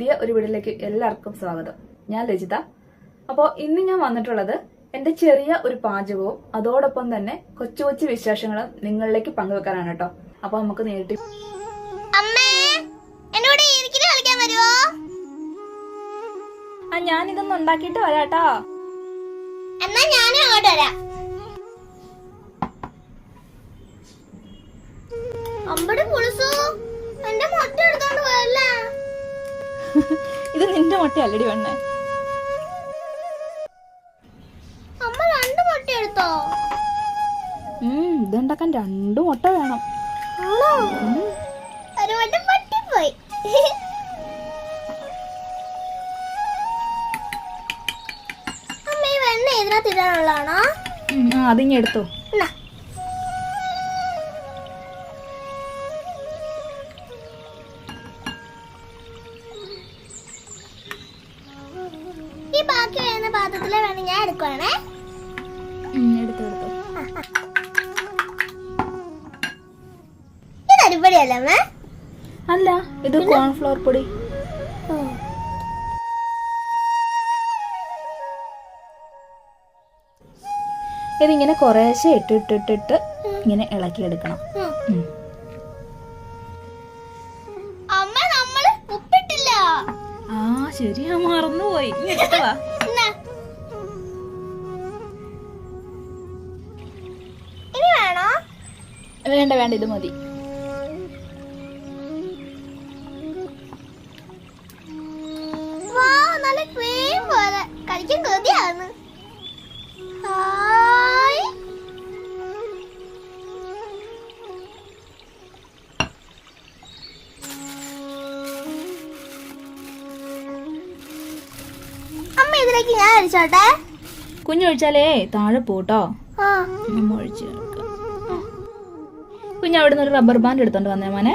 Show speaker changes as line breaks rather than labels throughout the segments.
പുതിയ ഒരു വീഡിയോയിലേക്ക് എല്ലാവർക്കും സ്വാഗതം. ഞാൻ ലജിത അപ്പോൾ ഇന്ന് ഞാൻ വന്നിട്ടുള്ളത് എന്റെ ചെറിയ ഒരു പാചകവും അതോടൊപ്പം തന്നെ കൊച്ചു കൊച്ചു വിശേഷങ്ങളും നിങ്ങളിലേക്ക് പങ്കുവെക്കാനാണ് കേട്ടോ. അപ്പൊ നമുക്ക് നേരിട്ട് ആ ഞാൻ ഉണ്ടാക്കിയിട്ട് വരാട്ടോ
എന്നാ ഞാനും അങ്ങോട്ട് വരാം. അമ്പടി പുളിസു എന്റെ മുട്ട
ഇത് നിന്റെ മുട്ട അല്ലടി വണ്ണേ
അമ്മ രണ്ട് മുട്ട എടുത്തോ?
ഇതുണ്ടാക്കാൻ രണ്ടു മുട്ട വേണം.
ഒരു വട്ടം പറ്റിപ്പോയി അമ്മ ഈ വെണ്ണ ഇതിനകത്ത് ഇടാനുള്ളതാണോ?
അതിങ്ങി
ബാക്കി വരുന്ന പാത്രത്തിലെ വേണം ഞാൻ എടുക്കുവാണേ.
എടുത്തു എടുത്തോ.
ഇത് അടിപൊളിയല്ലേ അമ്മ?
അല്ല ഇത് കോൺഫ്ലോർ പൊടി. ഇതിങ്ങനെ കുറേശ്ശെ ഇട്ടിട്ടിട്ടിട്ട് ഇങ്ങനെ ഇളക്കിയെടുക്കണം. ആ ശരിയാ മറന്നുപോയി. വേണ്ട വേണ്ട ഇത് മതി.
നല്ല ക്രീം പോലെ. കഴിക്കാൻ കൊതിയാന്ന് ഇതിലേക്ക് ഞാൻ അടിച്ചോട്ടെ
കുഞ്ഞൊഴിച്ചാലേ താഴെ പോട്ടോ. ഒഴിച്ച് കുഞ്ഞ് അവിടെ നിന്ന് ഒരു റബ്ബർ ബാൻഡ് എടുത്തോണ്ട് വന്നേ മോനെ.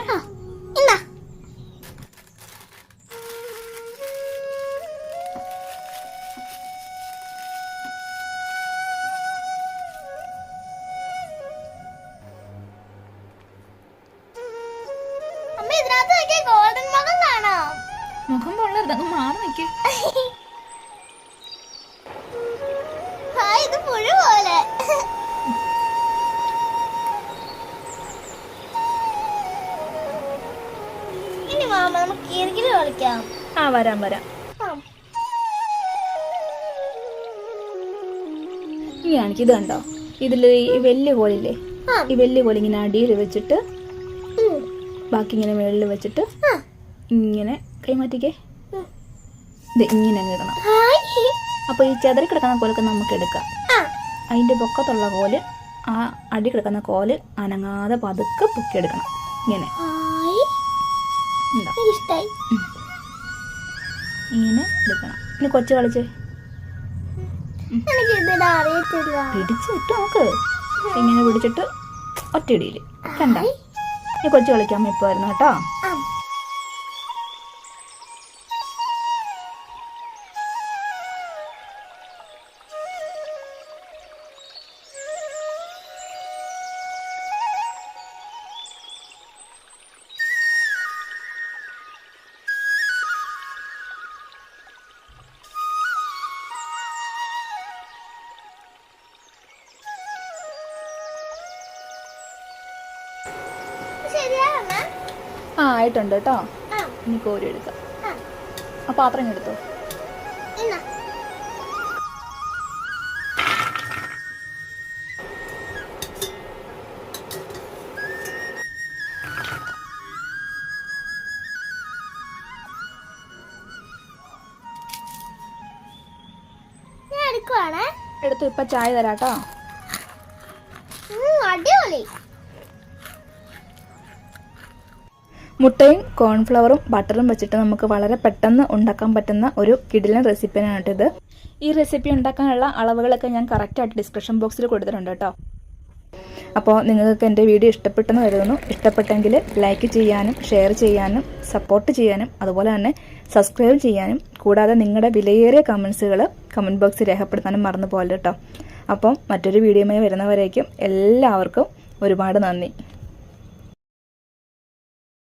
ഗോൾഡൻ
മുഖം പൊള്ളരുത് അങ്ങ് മാറി നിൽക്ക് ആ വരാം വരാം. ഇനി കാണിക്ക് ഇത് കണ്ടോ? ഇതിൽ ഈ വലിയ കോലില്ലേ. ഈ വലിയ പോലെ ഇങ്ങനെ അടിയിൽ വെച്ചിട്ട് ബാക്കി ഇങ്ങനെ മുകളിൽ വെച്ചിട്ട്. ഇങ്ങനെ കൈമാറ്റിക്കേ. ഇത് ഇങ്ങനെ അങ്ങ് ഇടണം.
ഹായ്.
അപ്പൊ ഈ ചെതറി കിടക്കുന്ന കോലൊക്കെ നമുക്ക് എടുക്കാം. അതിന്റെ പൊക്കത്തുള്ള കോൽ ആ അടി കിടക്കുന്ന കോൽ അനങ്ങാതെ പതുക്കെ പൊക്കിയെടുക്കണം. ഇങ്ങനെ. ഇങ്ങനെ എടുക്കണം. ഇനി കൊച്ചു കളിച്ച്. പിടിച്ച് നോക്ക് ഇങ്ങനെ പിടിച്ചിട്ട് ഒറ്റയിടിയിൽ കണ്ട? ഇനി കൊച്ചു കളിക്കാൻ ഇപ്പൊ വരുന്നു കേട്ടോ.
ആ.
ആ ആയിട്ടുണ്ട് കേട്ടോ. ഇനി കോരി എടുക്കാം.
ആ.
പാത്രം എടുത്തോ. എടുത്തു ഇപ്പൊ ചായ തരാട്ടോ
അടിപൊളി.
മുട്ടയും കോൺഫ്ലവറും ബട്ടറും വെച്ചിട്ട് നമുക്ക് വളരെ പെട്ടെന്ന് ഉണ്ടാക്കാൻ പറ്റുന്ന ഒരു കിടിലൻ റെസിപ്പിയാണ് ഇത്. ഈ റെസിപ്പി ഉണ്ടാക്കാനുള്ള അളവുകളൊക്കെ ഞാൻ കറക്റ്റായിട്ട് ഡിസ്ക്രിപ്ഷൻ ബോക്സിൽ കൊടുത്തിട്ടുണ്ട് കേട്ടോ. അപ്പോൾ നിങ്ങൾക്ക് എന്റെ വീഡിയോ ഇഷ്ടപ്പെട്ടെന്ന് കരുതുന്നു. ഇഷ്ടപ്പെട്ടെങ്കിൽ ലൈക്ക് ചെയ്യാനും ഷെയർ ചെയ്യാനും സപ്പോർട്ട് ചെയ്യാനും അതുപോലെ തന്നെ സബ്സ്ക്രൈബ് ചെയ്യാനും കൂടാതെ നിങ്ങളുടെ വിലയേറിയ കമൻസുകൾ കമന്റ് ബോക്സിൽ രേഖപ്പെടുത്താനും മറന്നു പോലെ കേട്ടോ. അപ്പം മറ്റൊരു വീഡിയോയുമായി വരുന്നവരേക്കും എല്ലാവർക്കും ഒരുപാട് നന്ദി.